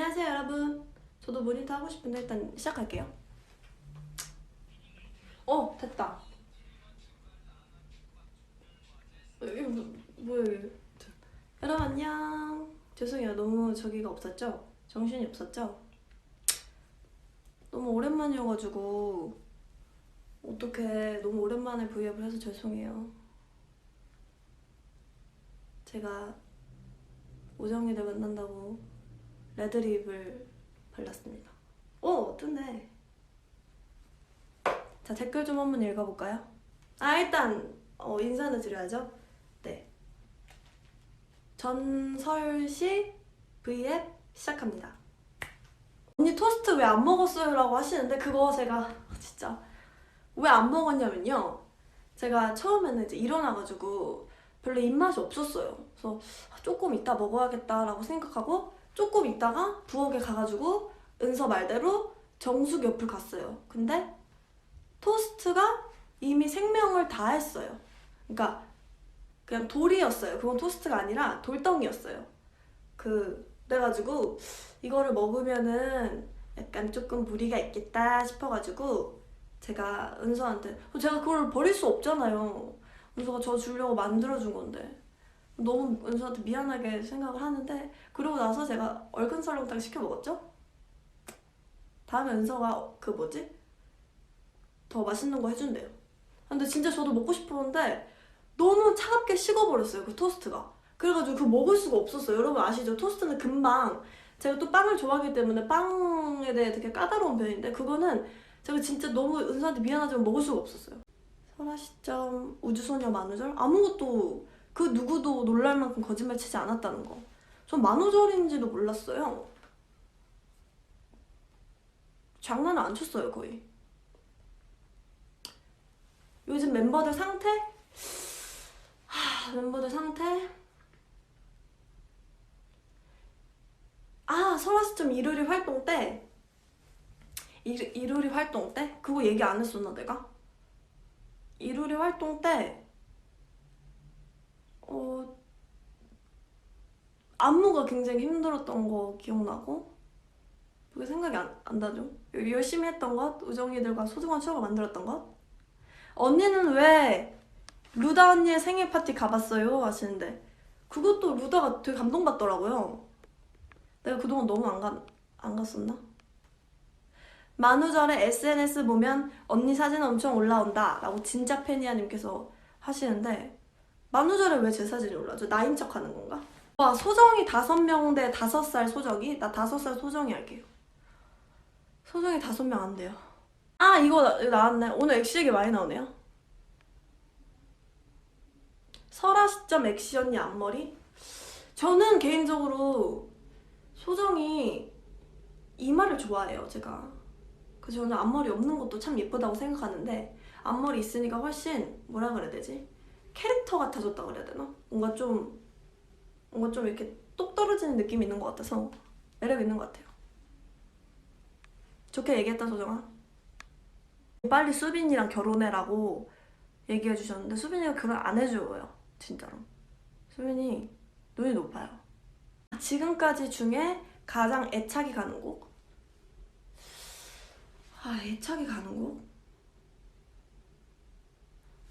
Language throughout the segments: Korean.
안녕하세요 여러분. 저도 모니터 하고 싶은데 일단 시작할게요. 어 됐다. 어, 이거 뭐, 뭐야 여러분 안녕. 죄송해요. 너무 저기가 없었죠? 정신이 없었죠? 너무 오랜만이어가지고 어떻게 너무 오랜만에 브이앱을 해서 죄송해요. 제가 오정이를 만난다고 레드립을 발랐습니다. 오, 뜬네. 자, 댓글 좀 한번 읽어볼까요? 아, 일단 어, 인사는 드려야죠. 네. 전설씨 V앱 시작합니다. 언니 토스트 왜 안 먹었어요? 라고 하시는데 그거 제가 진짜 왜 안 먹었냐면요. 제가 처음에는 이제 일어나가지고 별로 입맛이 없었어요. 그래서 조금 이따 먹어야겠다라고 생각하고 조금 있다가 부엌에 가가지고 은서 말대로 정숙 옆을 갔어요. 근데 토스트가 이미 생명을 다했어요. 그러니까 그냥 돌이었어요. 그건 토스트가 아니라 돌덩이였어요. 그 그래가지고 이거를 먹으면은 약간 조금 무리가 있겠다 싶어가지고 제가 은서한테 제가 그걸 버릴 수 없잖아요. 은서가 저 주려고 만들어준 건데 너무 은서한테 미안하게 생각을 하는데 그러고 나서 제가 얼큰 설렁탕 시켜 먹었죠? 다음에 은서가 그 뭐지? 더 맛있는 거 해준대요. 근데 진짜 저도 먹고 싶었는데 너무 차갑게 식어버렸어요 그 토스트가. 그래가지고 그 먹을 수가 없었어요. 여러분 아시죠? 토스트는 금방 제가 또 빵을 좋아하기 때문에 빵에 대해 되게 까다로운 편인데 그거는 제가 진짜 너무 은서한테 미안하지만 먹을 수가 없었어요. 설화 시점 우주소녀 만우절 아무것도 그 누구도 놀랄 만큼 거짓말 치지 않았다는 거. 전 만우절인지도 몰랐어요. 장난을 안 쳤어요, 거의. 요즘 멤버들 상태? 하, 멤버들 상태? 아, 설화스점 일요일 활동 때 일, 일요일 활동 때? 그거 얘기 안 했었나 내가? 일요일 활동 때 어, 안무가 굉장히 힘들었던 거 기억나고 그게 생각이 안, 안 나죠? 열심히 했던 것, 우정이들과 소중한 추억을 만들었던 것 언니는 왜 루다 언니의 생일 파티 가봤어요? 하시는데 그것도 루다가 되게 감동받더라고요 내가 그동안 너무 안, 가, 안 갔었나? 만우절에 SNS 보면 언니 사진 엄청 올라온다 라고 진짜 팬이야 님께서 하시는데 만우절에 왜 제 사진이 올라죠? 나인 척 하는 건가? 와 소정이 다섯 명 대 다섯 살 소정이? 나 다섯 살 소정이 할게요 소정이 다섯 명 안 돼요 아 이거 나, 나왔네 오늘 액시 얘기 많이 나오네요 설아 시점 액시 언니 앞머리? 저는 개인적으로 소정이 이마를 좋아해요 제가 그래서 저는 앞머리 없는 것도 참 예쁘다고 생각하는데 앞머리 있으니까 훨씬 뭐라 그래야 되지? 캐릭터 같아졌다 그래야 되나? 뭔가 좀 뭔가 좀 이렇게 똑 떨어지는 느낌이 있는 것 같아서 매력 있는 것 같아요. 좋게 얘기했다 소정아. 빨리 수빈이랑 결혼해라고 얘기해 주셨는데 수빈이가 결혼 안 해줘요 진짜로. 수빈이 눈이 높아요. 지금까지 중에 가장 애착이 가는 곡? 아 애착이 가는 곡?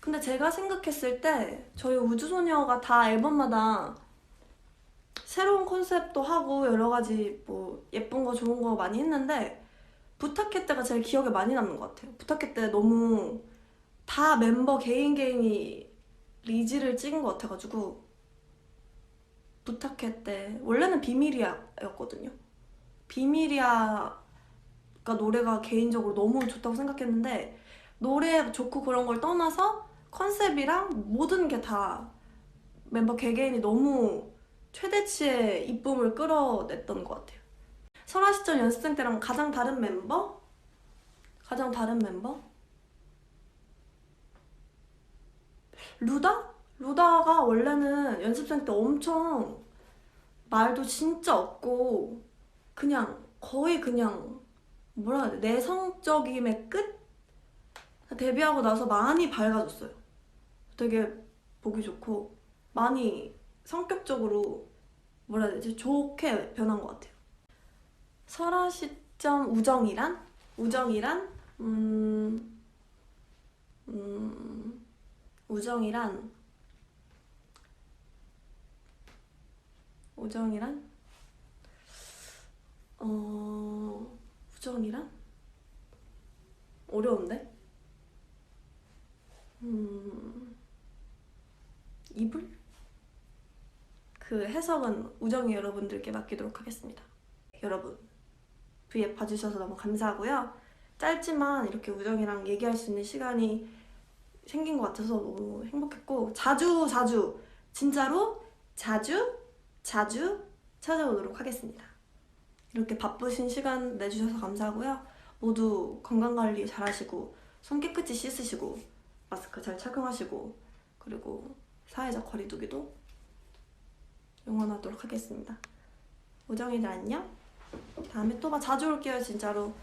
근데 제가 생각했을 때 저희 우주소녀가 다 앨범마다 새로운 컨셉도 하고 여러 가지 뭐 예쁜 거 좋은 거 많이 했는데 부탁해 때가 제일 기억에 많이 남는 것 같아요. 부탁해 때 너무 다 멤버 개인 개인이 리즈를 찍은 것 같아가지고 부탁해 때 원래는 비밀이야였거든요. 비밀이야가 노래가 개인적으로 너무 좋다고 생각했는데 노래 좋고 그런 걸 떠나서 컨셉이랑 모든 게 다 멤버 개개인이 너무 최대치의 이쁨을 끌어냈던 것 같아요. 설화 시점 연습생 때랑 가장 다른 멤버? 가장 다른 멤버? 루다? 루다가 원래는 연습생 때 엄청 말도 진짜 없고 그냥 거의 그냥 뭐라 해야 돼 내성적임의 끝? 데뷔하고 나서 많이 밝아졌어요. 되게 보기 좋고 많이 성격적으로 뭐라 해야 되지? 좋게 변한 것 같아요. 설아 시점 우정이란? 우정이란? 음, 음 우정이란? 우정이란? 어 우정이란? 어려운데 음 이불 그 해석은 우정이 여러분들께 맡기도록 하겠습니다. 여러분 V앱 봐주셔서 너무 감사하고요. 짧지만 이렇게 우정이랑 얘기할 수 있는 시간이 생긴 것 같아서 너무 행복했고 자주 자주 진짜로 자주 자주 찾아오도록 하겠습니다. 이렇게 바쁘신 시간 내주셔서 감사하고요. 모두 건강관리 잘하시고 손 깨끗이 씻으시고 마스크 잘 착용하시고 그리고 사회적 거리두기도 응원하도록 하겠습니다. 우정이들 안녕. 다음에 또 봐. 자주 올게요 진짜로.